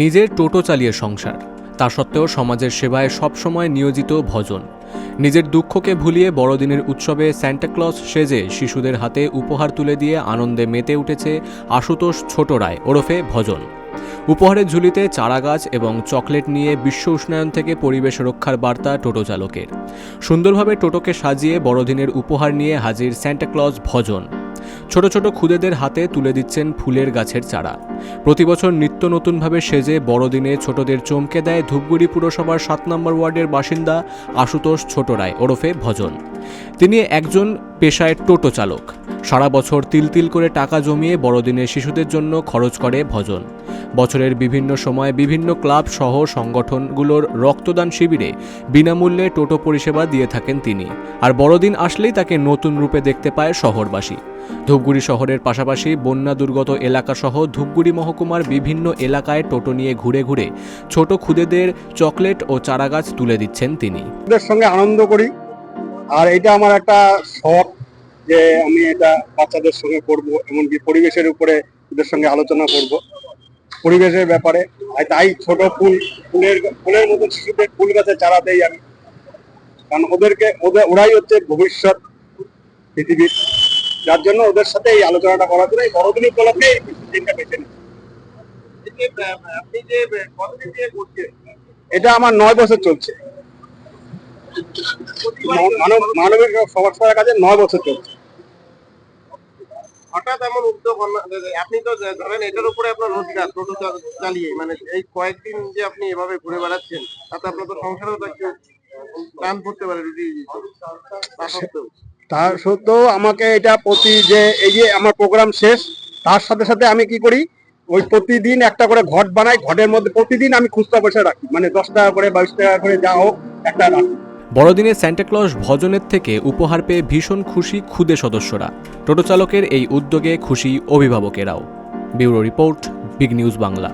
নিজের টোটো চালিয়ে সংসার। তা সত্ত্বেও সমাজের সেবায় সবসময় নিয়োজিত ভজন। নিজের দুঃখকে ভুলিয়ে বড়দিনের উৎসবে স্যান্টাক্লজ সেজে শিশুদের হাতে উপহার তুলে দিয়ে আনন্দে মেতে উঠেছে আশুতোষ ছোট রায় ওরফে ভজন। উপহারের ঝুলিতে চারাগাছ এবং চকলেট নিয়ে বিশ্ব উষ্ণায়ন থেকে পরিবেশ রক্ষার বার্তা টোটো চালকের। সুন্দরভাবে টোটোকে সাজিয়ে বড়দিনের উপহার নিয়ে হাজির স্যান্টাক্লজ ভজন। ছোট ছোট খুদেদের হাতে তুলে দিচ্ছেন ফুলের গাছের চারা। প্রতি বছর নিত্য নতুনভাবে সেজে বড়দিনে ছোটদের চমকে দেয় ধূপগুড়ি পুরসভার সাত নম্বর ওয়ার্ডের বাসিন্দা আশুতোষ ছোট রায় ওরফে ভজন। তিনি একজন পেশায় টোটো চালক। সারা বছর তিল তিল করে টাকা জমিয়ে বড়দিনে শিশুদের জন্য খরচ করে ভজন। বছরের বিভিন্ন সময় বিভিন্ন ক্লাব সহ সংগঠনগুলোর রক্তদান শিবিরে বিনামূল্যে টোটো পরিষেবা দিয়ে থাকেন তিনি। আর বড়দিন আসলেই তাকে নতুন রূপে দেখতে পায় শহরবাসী। ধূপগুড়ি শহরের পাশাপাশি বন্যা দুর্গত এলাকাসহ ধূপগুড়ি মহকুমার বিভিন্ন এলাকায় টোটো নিয়ে ঘুরে ঘুরে ছোট খুদেদের চকলেট ও চারাগাছ তুলে দিচ্ছেন তিনি। সঙ্গে আনন্দ করি। আর এটা আমার একটা শখ যে আমি এটা বাচ্চাদের সঙ্গে করব এমনকি পরিবেশের উপরে ওদের সঙ্গে আলোচনা করব। পরিবেশের ব্যাপারে। আর তাই ছোট ফুল ফুলের ফুলের মতো শিশুদের ফুল গাছে চারা দেই আমি। কারণ ওদেরকে ওদের ওরাই হচ্ছে ভবিষ্যৎ পৃথিবীর। যার জন্য ওদের সাথে এই আলোচনাটা করার জন্য এই বড়দিন উপলক্ষে এই দিনটা বেছে নিই। আপনি যে কতদিন এটা আমার নয় বছর চলছে। মানব মানবিক সমাজ সেবার কাজে নয় বছর চলছে। হঠাৎ এমন উদ্যোগ আপনি তো ধরেন এটার উপরে আপনার রোজগার টোটো চালিয়ে মানে এই কয়েকদিন যে আপনি এভাবে ঘুরে বেড়াচ্ছেন তাতে আপনার তো সংসারেও তো একটু টান পড়তে পারে রুটি তা সত্ত্বেও আমাকে এটা প্রতি যে এই যে আমার প্রোগ্রাম শেষ তার সাথে সাথে আমি কি করি ওই প্রতিদিন একটা করে ঘট বানাই ঘটের মধ্যে প্রতিদিন আমি খুচরা পয়সা রাখি মানে দশ টাকা করে বাইশ টাকা করে যা হোক একটা রাখি। বড়দিনে স্যান্টাক্লস ভজনের থেকে উপহার পেয়ে ভীষণ খুশি খুদে সদস্যরা। টোটো চালকের এই উদ্যোগে খুশি অভিভাবকেরাও। Bureau report, big news Bangla.